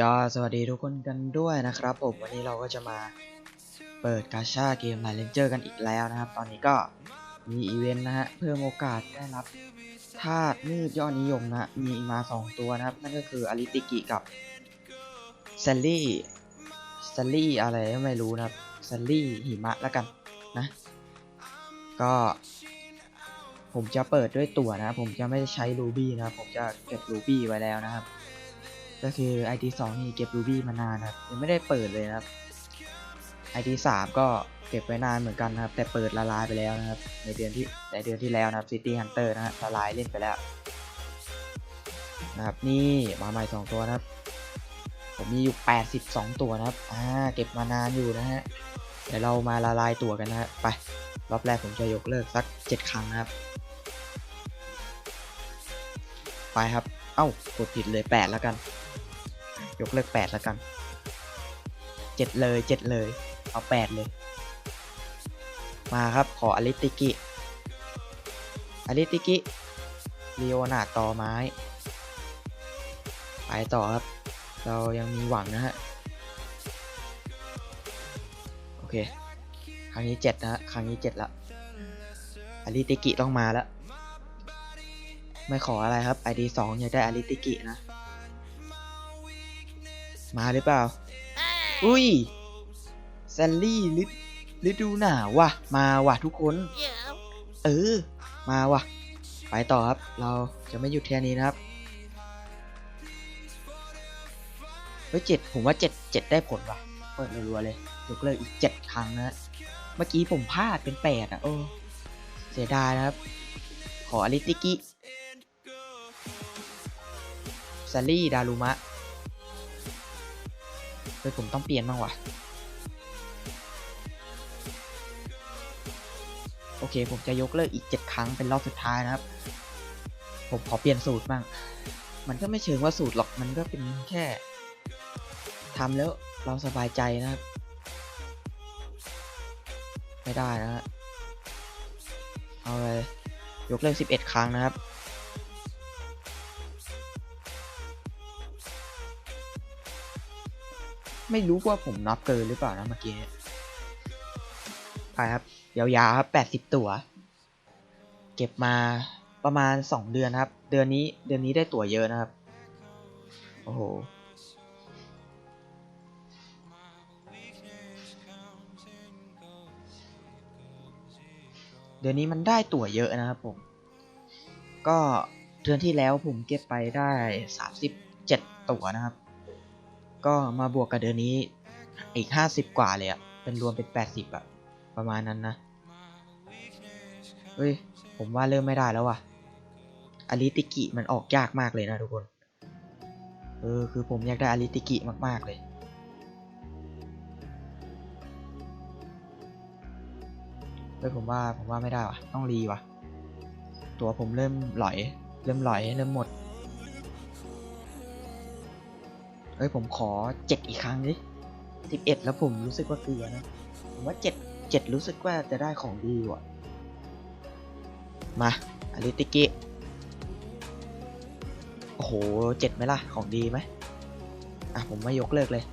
ก็สวัสดีทุกคนกันด้วยนะครับผมวันนี้เราก็จะมาเปิดกาชาเกมไลน์เลนเจอร์กันอีกแล้วนะครับ ตอนนี้ก็มีอีเวนต์นะฮะเพิ่มโอกาสได้รับธาตุมืดยอดนิยมนะมีมา 2 ตัวนะครับ นั่นก็คืออลิติกิกับแซลลี่แซลลี่อะไรไม่รู้นะครับแซลลี่หิมะแล้วกันนะ ก็ผมจะเปิดด้วยตั๋วนะ ผมจะไม่ใช้รูบี้นะผมจะเก็บรูบี้ไว้แล้วนะครับ ก็คือ ID 2นี่เก็บรูบี้มานานครับยังไม่ได้เปิดเลยครับ ID 3ก็เก็บไว้นานเหมือนกันนะครับ แต่เปิดละลายไปแล้วนะครับ ในเดือนที่ในเดือนที่แล้วนะครับ City Hunter นะฮะละลายเล่นไปแล้วนะครับนี่มาใหม่ 2 ตัวนะครับ ผมมีอยู่ 82 ตัวนะครับอ่าเก็บมานานอยู่นะฮะเดี๋ยวเรามาละลายตัวกันนะฮะไปรอบแรกผมจะยกเลิกสัก 7 ครั้งนะครับ ไปครับ เอ้ากดผิดเลย 8 แล้วกัน ยกเลิก8แล้วกัน7เลย7เลย เอา8เลย มาครับขออลิติกิอลิติกิลีโอนาร์ต่อไม้ ไปต่อครับ เรายังมีหวังนะฮะ โอเค ครั้งนี้7นะฮะ ครั้งนี้7ละอลิติกิต้องมาแล้ว ไม่ขออะไรครับ ID 2อยากได้อลิติกินะ มาหรือเปล่า อุ้ยแซลลี่ฤฤดูหนาวว่ะ มาว่ะทุกคน เออ มาว่ะ ไปต่อครับ เราจะไม่หยุดแค่นี้นะครับ เฮ้ยเจ็ดผมว่าเจ็ดเจ็ดได้ผลว่ะ เปิดรัวๆเลยยกเลิกอีกเจ็ดครั้งนะ เมื่อกี้ผมพลาดเป็นแปดอะโอ้เสียดายนะครับ ขออลิติกิซารี่ดารุมะ เฮ้ยผมต้องเปลี่ยนบ้างว่ะโอเค ผมจะยกเลิกอีก 7 ครั้งเป็นรอบสุดท้ายนะครับ ผมขอเปลี่ยนสูตรบ้าง มันก็ไม่เชิงว่าสูตรหรอก มันก็เป็นแค่ทำแล้วเราสบายใจนะครับ ไม่ได้นะฮะเอาเลยยกเลิก11 ครั้งนะครับ ไม่รู้ว่าผมนับเกินหรือเปล่านะเมื่อกี้ไปครับยาวๆครับแปดสิบตัว เก็บมาประมาณสองเดือนครับ เดือนนี้เดือนนี้ได้ตั๋วเยอะนะครับ โอ้โห เดือนนี้มันได้ตั๋วเยอะนะครับผม ก็เดือนที่แล้วผมเก็บไปได้สามสิบเจ็ดตั๋วนะครับ ก็มาบวกกับเดือนนี้อีกห้าสิบกว่าเลยอะเป็นรวมเป็นแปดสิบอะประมาณนั้นนะเฮ้ย ผมว่าเริ่มไม่ได้แล้วว่ะอลิติกิมันออกยากมากเลยนะทุกคน เออ คือผมอยากได้อลิติกิมาก ๆ เลย เฮ้ย ผมว่าผมว่าไม่ได้ว่ะ ต้องรีว่ะ ตัวผมเริ่มหลอย เริ่มหลอย เริ่มหมด เฮ้ยผมขอเจ็ดอีกครั้งดิสิบเอ็ดแล้วผมรู้สึกว่าเกลือนะ ผมว่าเจ็ดเจ็ดรู้สึกว่าจะได้ของดีว่ะ มาอลิติกิโอ้โหเจ็ดไหมล่ะ ของดีไหมอะผมไม่ยกเลิกเลย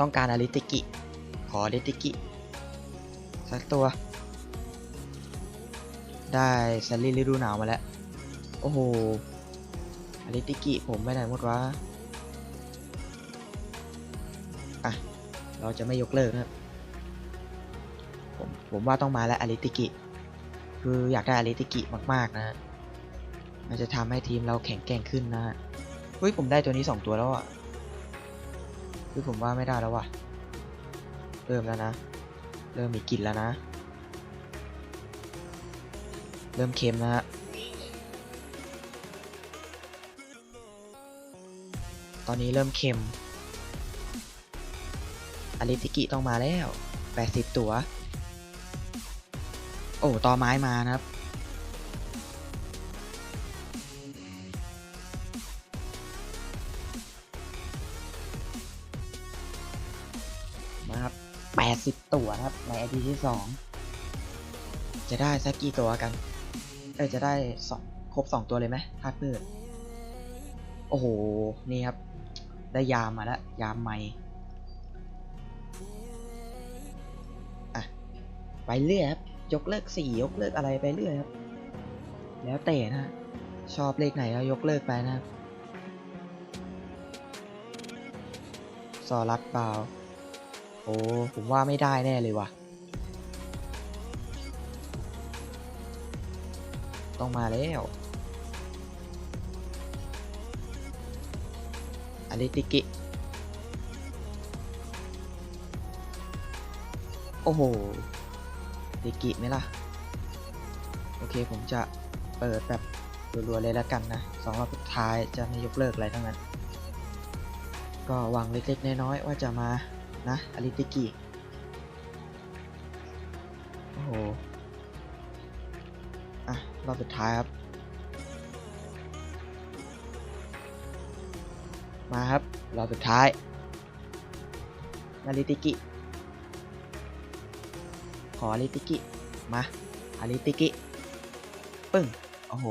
ต้องการอลิติกิ ขออลิติกิ สักตัว ได้แซลลี่ฤดูหนาวมาแล้ว โอ้โห อลิติกิผมไปไหนหมดวะ อะ เราจะไม่ยกเลิกนะครับ ผมผมว่าต้องมาแล้วอลิติกิ คืออยากได้อลิติกิมากๆนะฮะมันจะทำให้ทีมเราแข็งแกร่งขึ้นนะฮะเฮ้ยผมได้ตัวนี้สองตัวแล้วอะคือผมว่าไม่ได้แล้วว่ะ เริ่มแล้วนะ เริ่มมีกลิ่นแล้วนะ เริ่มเค็มนะฮะ ตอนนี้เริ่มเค็มอลิติกิต้องมาแล้ว 80 ตัว โอ้ต่อไม้มานะครับ มาครับ 80 ตัวครับ ใน ID ที่ 2 จะได้สักกี่ตัวกัน เอ้ยจะได้สองครบ 2 ตัวเลยไหมธาตุพืชโอ้โห นี่ครับ ได้ยามมาแล้ว ยามใหม่อะไปเรื่อยครับ ยกเลิกสี่ยกเลิกอะไรไปเรื่อยครับ แล้วแต่นะ ชอบเลขไหนก็ยกเลิกไปนะครับซอรัสเปล่าโอ้ ผมว่าไม่ได้แน่เลยว่ะ ต้องมาแล้ว อลิติกิ โอ้โห ติกิไหมล่ะ โอเคผมจะเปิดแบบรัวๆเลยแล้วกันนะสองรอบสุดท้ายจะไม่ยกเลิกอะไรทั้งนั้น ก็หวังเล็กๆน้อยๆว่าจะมานะอลิติกิโอ้โห อะ รอบสุดท้ายครับ มาครับ รอบสุดท้าย นาริติกิ ขออาริติกิ มาอาริติกิ ปึ้ง โอ้โห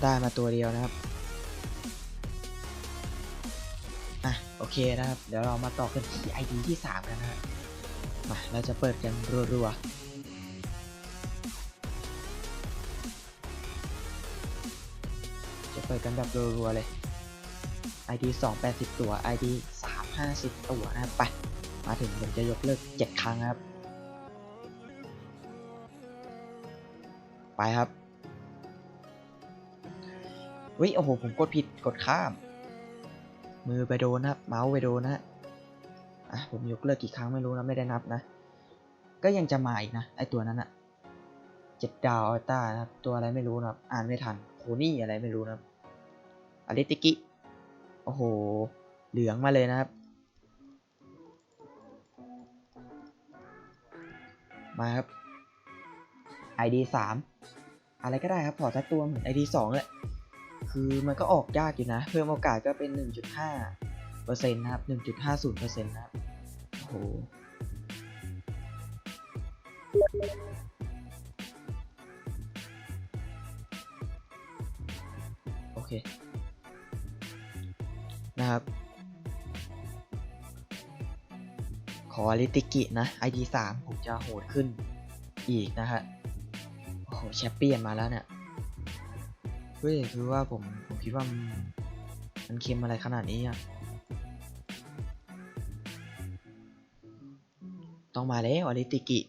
ได้มาตัวเดียวนะครับ อะ โอเคนะครับ เดี๋ยวเรามาต่อกันที่ ID ที่ 3 กันนะครับมา เราจะเปิดกันรัวๆ ปิดกันแบบรัวๆเลย ID 2 80 ตัว ID 3 50 ตัวนะครับไปมาถึงผมจะยกเลิก 7 ครั้งครับ ไปครับวิโอ้โห ผมกดผิดกดข้าม มือไปโดนนะครับเมาส์ไปโดนนะฮะอะผมยกเลิกกี่ครั้งไม่รู้นะไม่ได้นับนะ ก็ยังจะมาอีกนะ ไอตัวนั้นอะเจ็ดดาวอัลต้านะครับ ตัวอะไรไม่รู้นะครับ อ่านไม่ทันโคนี่อะไรไม่รู้นะครับ อลิติกิ โอ้โห เหลืองมาเลยนะครับ มาครับ ID 3อะไรก็ได้ครับขอสักตัวเหมือน ID 2เลยคือมันก็ออกยากอยู่นะ เพิ่มโอกาสก็เป็น 1.5เปอร์เซ็นต์นะครับ 1.50เปอร์เซ็นต์นะครับ โอ้โห โอเค นะครับ ขอลิติกินะ ID 3ผมจะโหดขึ้นอีกนะฮะโอ้โหแชมเปี้ยนมาแล้วเนี่ยเฮ้ยคือว่าผมผมคิดว่ามันมันเค็มอะไรขนาดนี้อะต้องมาแล้วอลิติกิ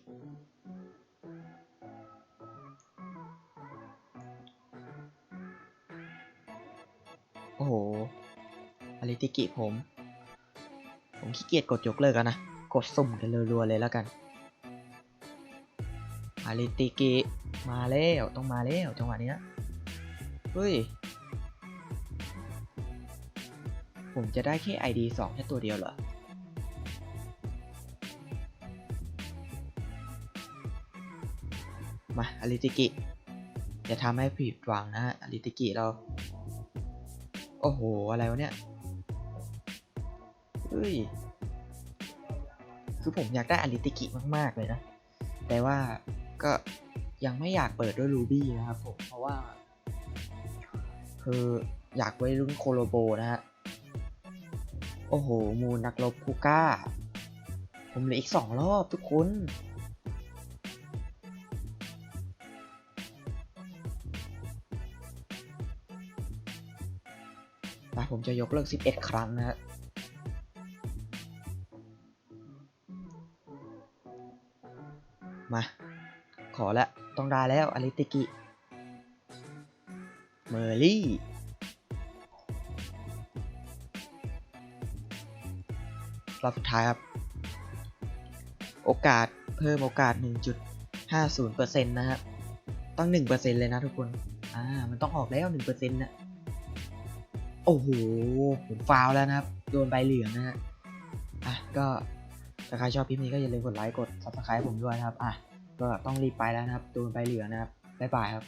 ติกิผม ผมขี้เกียจกดยกเลิกแล้วนะ กดสุ่มกันรัวๆเลยแล้วกันอาริติกิมาแล้วต้องมาแล้วจังหวะเนี้ยเฮ้ย ผมจะได้แค่ ID 2แค่ตัวเดียวเหรอมาอาริติกิอย่าทำให้ผิดหวังนะฮะอาริติกิเรา โอ้โห อะไรวะเนี่ย เฮ้ย คือผมอยากได้อาริติกิมาก ๆ เลยนะ แต่ว่าก็ยังไม่อยากเปิดด้วยรูบี้นะครับผม เพราะว่า คืออยากไว้รุ่นโคโลโบนะฮะ โอ้โห มูนักรบคูก้า ผมเหลืออีกสองรอบทุกคนไปผมจะยกเลิก 11 ครั้งนะฮะ มา ขอละต้องได้แล้วอลิติกิ เมอร์ลี่ รอบสุดท้ายครับ โอกาสเพิ่มโอกาส 1.50%นะครับ ต้อง 1%เลยนะทุกคน อ่า มันต้องออกแล้ว 1%นะโอ้โห ผมฟาวแล้วนะครับ โดนใบเหลืองนะฮะ อะ ก็ ถ้าใครชอบคลิปนี้ก็อย่าลืมกดไลค์กด subscribe ผมด้วยนะครับ อะ ก็ต้องรีบไปแล้วนะครับโดนใบเหลือนะครับ บ๊ายบายครับ